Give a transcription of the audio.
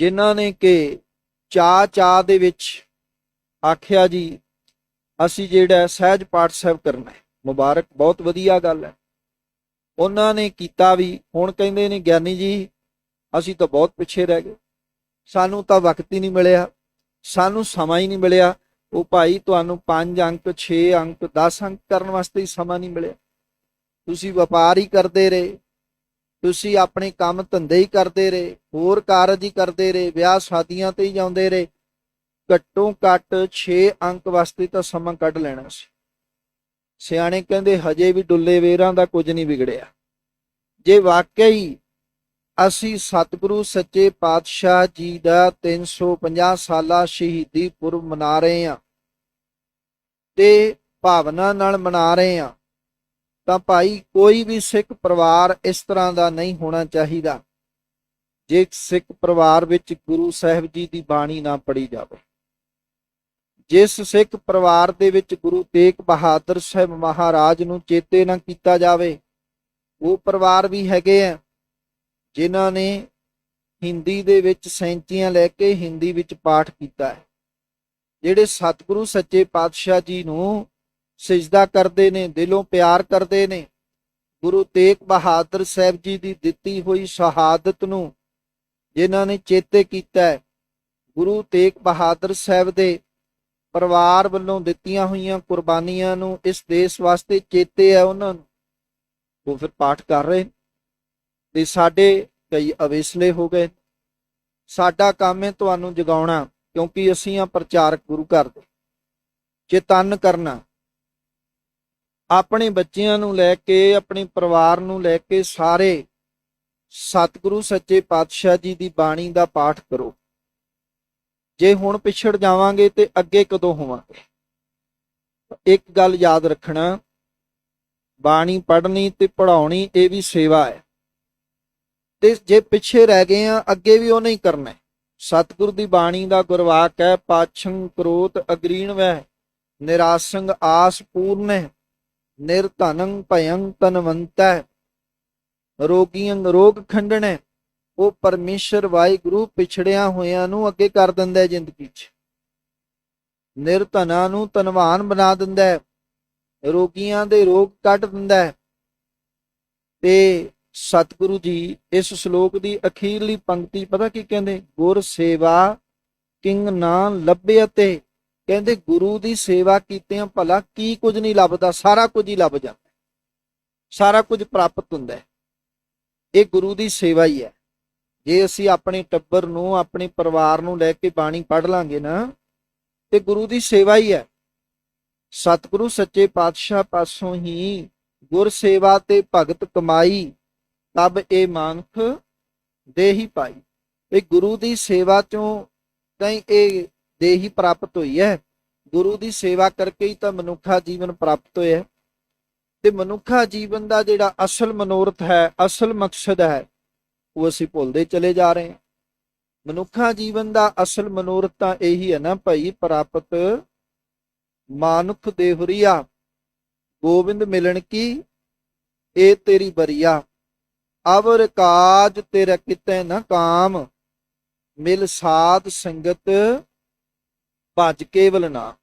ਜਿਨ੍ਹਾਂ ਨੇ ਕਿ ਚਾ ਚਾ ਦੇ ਵਿੱਚ ਆਖਿਆ ਜੀ, ਅਸੀਂ ਜਿਹੜਾ ਸਹਿਜ ਪਾਠ ਸਾਹਿਬ ਕਰਨਾ ਹੈ। ਮੁਬਾਰਕ, ਬਹੁਤ ਵਧੀਆ ਗੱਲ ਹੈ। ਉਹਨਾਂ ਨੇ ਕੀਤਾ ਵੀ, ਹੁਣ ਕਹਿੰਦੇ ਨੇ, ਗਿਆਨੀ ਜੀ, ਅਸੀਂ ਤਾਂ ਬਹੁਤ ਪਿੱਛੇ ਰਹਿ ਗਏ। ਸਾਨੂੰ ਤਾਂ ਵਕਤ ਹੀ ਨਹੀਂ ਮਿਲਿਆ, ਸਾਨੂੰ ਸਮਾਂ ਹੀ ਨਹੀਂ ਮਿਲਿਆ। ਉਹ ਭਾਈ, ਤੁਹਾਨੂੰ 5 ਅੰਕ 6 ਅੰਕ 10 ਅੰਕ ਕਰਨ ਵਾਸਤੇ ਹੀ ਸਮਾਂ ਨਹੀਂ ਮਿਲਿਆ। ਤੁਸੀਂ ਵਪਾਰ ਹੀ ਕਰਦੇ ਰਹੇ। ਤੁਸੀਂ ਆਪਣੇ ਕੰਮ ਧੰਦੇ ਹੀ ਕਰਦੇ ਰਹੇ, ਹੋਰ ਕਾਰਜ ਹੀ ਕਰਦੇ ਰਹੇ, ਵਿਆਹ ਸ਼ਾਦੀਆਂ ਤੇ ਹੀ ਜਾਂਦੇ ਰਹੇ। ਘੱਟੋ ਘੱਟ 6 ਅੰਕ ਵਾਸਤੇ ਤਾਂ ਸਮਾਂ ਕੱਢ ਲੈਣਾ ਸੀ। ਸਿਆਣੇ ਕਹਿੰਦੇ ਹਜੇ ਵੀ ਡੁੱਲੇ ਵੇਰਾਂ ਦਾ ਕੁਝ ਨਹੀਂ ਵਿਗੜਿਆ। ਜੇ ਵਾਕਈ ਅਸੀਂ ਸਤਿਗੁਰੂ ਸੱਚੇ ਪਾਤਸ਼ਾਹ ਜੀ ਦਾ 350 ਸਾਲਾ ਸ਼ਹੀਦੀ ਪੁਰਬ ਮਨਾ ਰਹੇ ਹਾਂ ਤੇ ਭਾਵਨਾ ਨਾਲ ਮਨਾ ਰਹੇ ਹਾਂ ਤਾਂ ਭਾਈ ਕੋਈ ਵੀ ਸਿੱਖ ਪਰਿਵਾਰ ਇਸ ਤਰ੍ਹਾਂ ਦਾ ਨਹੀਂ ਹੋਣਾ ਚਾਹੀਦਾ, ਜੇ ਸਿੱਖ ਪਰਿਵਾਰ ਵਿੱਚ ਗੁਰੂ ਸਾਹਿਬ ਜੀ ਦੀ ਬਾਣੀ ਨਾ ਪੜੀ ਜਾਵੇ। ਜਿਸ ਸਿੱਖ ਪਰਿਵਾਰ ਦੇ ਵਿੱਚ ਗੁਰੂ ਤੇਗ ਬਹਾਦਰ ਸਾਹਿਬ ਮਹਾਰਾਜ ਨੂੰ ਚੇਤੇ ਨਾ ਕੀਤਾ ਜਾਵੇ, ਉਹ ਪਰਿਵਾਰ ਵੀ ਹੈਗੇ ਆ, ਜਿਨ੍ਹਾਂ ਨੇ ਹਿੰਦੀ ਦੇ ਵਿੱਚ ਸੈਂਚੀਆਂ ਲੈ ਕੇ ਹਿੰਦੀ ਵਿੱਚ ਪਾਠ ਕੀਤਾ ਹੈ। ਜਿਹੜੇ ਸਤਿਗੁਰੂ ਸੱਚੇ ਪਾਤਸ਼ਾਹ ਜੀ ਨੂੰ ਸਜਦਾ ਕਰਦੇ ਨੇ, ਦਿਲੋਂ ਪਿਆਰ ਕਰਦੇ ਨੇ। ਗੁਰੂ ਤੇਗ ਬਹਾਦਰ ਸਾਹਿਬ ਜੀ ਦੀ ਦਿੱਤੀ ਹੋਈ ਸ਼ਹਾਦਤ ਨੂੰ ਜਿਨ੍ਹਾਂ ਨੇ ਚੇਤੇ ਕੀਤਾ ਗੁਰੂ ਤੇਗ ਬਹਾਦਰ ਸਾਹਿਬ ਦੇ ਪਰਿਵਾਰ ਵੱਲੋਂ ਦਿੱਤੀਆਂ ਹੋਈਆਂ ਕੁਰਬਾਨੀਆਂ ਨੂੰ, ਇਸ ਦੇਸ਼ ਵਾਸਤੇ ਚੇਤੇ ਹੈ ਉਹਨਾਂ ਨੂੰ। ਉਹ ਫਿਰ ਪਾਠ ਕਰ ਰਹੇ ਨੇ। ਤੇ ਸਾਡੇ ਕਈ ਅਵੇਸਲੇ ਹੋ ਗਏ ਸਾਡਾ ਕੰਮ ਹੈ ਤੁਹਾਨੂੰ ਜਗਾਉਣਾ, ਕਿਉਂਕਿ ਅਸੀਂ ਆ ਪ੍ਰਚਾਰਕ ਗੁਰੂ ਘਰ ਦੇ। ਚੇਤਨ ਕਰਨਾ। ਆਪਣੇ ਬੱਚਿਆਂ ਨੂੰ ਲੈ ਕੇ, ਆਪਣੇ ਪਰਿਵਾਰ ਨੂੰ ਲੈ ਕੇ ਸਾਰੇ ਸਤਿਗੁਰੂ ਸੱਚੇ ਪਾਤਸ਼ਾਹ ਜੀ ਦੀ ਬਾਣੀ ਦਾ ਪਾਠ ਕਰੋ। ਜੇ ਹੁਣ ਪਿਛੜ ਜਾਵਾਂਗੇ ਤੇ ਅੱਗੇ ਕਦੋਂ ਹੋਵਾਂਗੇ? ਇੱਕ ਗੱਲ ਯਾਦ ਰੱਖਣਾ, ਬਾਣੀ ਪੜ੍ਹਨੀ ਤੇ ਪੜਾਉਣੀ ਇਹ ਵੀ ਸੇਵਾ ਹੈ। ਤੇ ਜੇ ਪਿੱਛੇ ਰਹਿ ਗਏ ਆ, ਅੱਗੇ ਵੀ ਉਹ ਨਹੀਂ ਕਰਨਾ ਹੈ। ਸਤਿਗੁਰ ਦੀ ਬਾਣੀ ਦਾ ਗੁਰਵਾਕ ਹੈ ਪਾਛੰ ਕਰੋਤ ਅਗਰੀਣ ਵੈ ਨਿਰਾਸੰਗ ਆਸ ਪੂਰਨ ਹੈ। ਨਿਰਧਨੰ ਭਯੰ ਤਨਵੰਤੈ। ਰੋਗੀਆਂ ਰੋਗ ਖੰਡਣੈ। ਉਹ ਪਰਮੇਸ਼ਰ ਵਾਹਿਗੁਰੂ ਪਿਛੜਿਆਂ ਹੋਇਆਂ ਨੂੰ ਅੱਗੇ ਕਰ ਦਿੰਦਾ ਹੈ ਜ਼ਿੰਦਗੀ 'ਚ। ਨਿਰਧਨਾਂ ਨੂੰ ਧਨਵਾਨ ਬਣਾ ਦਿੰਦਾ। ਹੈ ਰੋਗੀਆਂ ਦੇ ਰੋਗ ਕੱਢ ਦਿੰਦਾ। ਹੈ ਤੇ ਸਤਿਗੁਰੂ ਜੀ ਇਸ ਸ਼ਲੋਕ ਦੀ ਅਖੀਰਲੀ ਪੰਕਤੀ ਪਤਾ ਕੀ ਕਹਿੰਦੇ? ਗੁਰ ਸੇਵਾ ਕਿੰਗ ਨਾ ਲੱਭੇ ਅਤੇ ਕਹਿੰਦੇ ਗੁਰੂ ਦੀ ਸੇਵਾ ਕੀਤੇ ਭਲਾ ਕੀ ਕੁਝ ਨਹੀਂ ਲੱਭਦਾ, ਸਾਰਾ ਕੁਝ ਹੀ ਲੱਭ ਜਾਂਦਾ ਸਾਰਾ ਕੁਝ ਪ੍ਰਾਪਤ ਹੁੰਦਾ ਹੈ। ਇਹ ਗੁਰੂ ਦੀ ਸੇਵਾ ਹੀ ਹੈ। ਜੇ ਅਸੀਂ ਆਪਣੇ ਟੱਬਰ ਨੂੰ, ਆਪਣੇ ਪਰਿਵਾਰ ਨੂੰ ਲੈ ਕੇ ਬਾਣੀ ਪੜ੍ਹ ਲਾਂਗੇ ਨਾ, ਤੇ ਗੁਰੂ ਦੀ ਸੇਵਾ ਹੀ ਹੈ। ਸਤਿਗੁਰੂ ਸੱਚੇ ਪਾਤਸ਼ਾਹ ਪਾਸੋਂ ਹੀ ਗੁਰ ਸੇਵਾ ਤੇ ਭਗਤ ਕਮਾਈ, ਤਬ ਇਹ ਮਾਨਖ ਦੇਹੀ ਪਾਈ। ਇਹ ਗੁਰੂ ਦੀ ਸੇਵਾ ਚੋਂ ਕਈ ਇਹ ਦੇ ਹੀ ਪ੍ਰਾਪਤ ਹੋਈ ਹੈ। ਗੁਰੂ ਦੀ ਸੇਵਾ ਕਰਕੇ ਹੀ ਤਾਂ ਮਨੁੱਖਾ ਜੀਵਨ ਪ੍ਰਾਪਤ ਹੋਇਆ ਤੇ ਮਨੁੱਖਾ ਜੀਵਨ ਦਾ ਜਿਹੜਾ ਅਸਲ ਮਨੋਰਥ ਹੈ, ਅਸਲ ਮਕਸਦ ਹੈ, ਉਹ ਅਸੀਂ ਭੁੱਲਦੇ ਚਲੇ ਜਾ ਰਹੇ ਹਾਂ। ਮਨੁੱਖਾ ਜੀਵਨ ਦਾ ਅਸਲ ਮਨੋਰਥ ਤਾਂ ਇਹੀ ਹੈ ਨਾ ਭਾਈ, ਪ੍ਰਾਪਤ ਮਾਨੁਖ ਦੇਹੁਰੀਆ ਗੋਬਿੰਦ ਮਿਲਣ ਕੀ? ਇਹ ਤੇਰੀ ਬਰੀਆ। ਅਵਰ ਕਾਜ ਤੇਰਾ ਕਿਤੇ ਨਾ ਕਾਮ। ਮਿਲ ਸਾਧ ਸੰਗਤ ਭਜ ਕੇਵਲ ਨਾ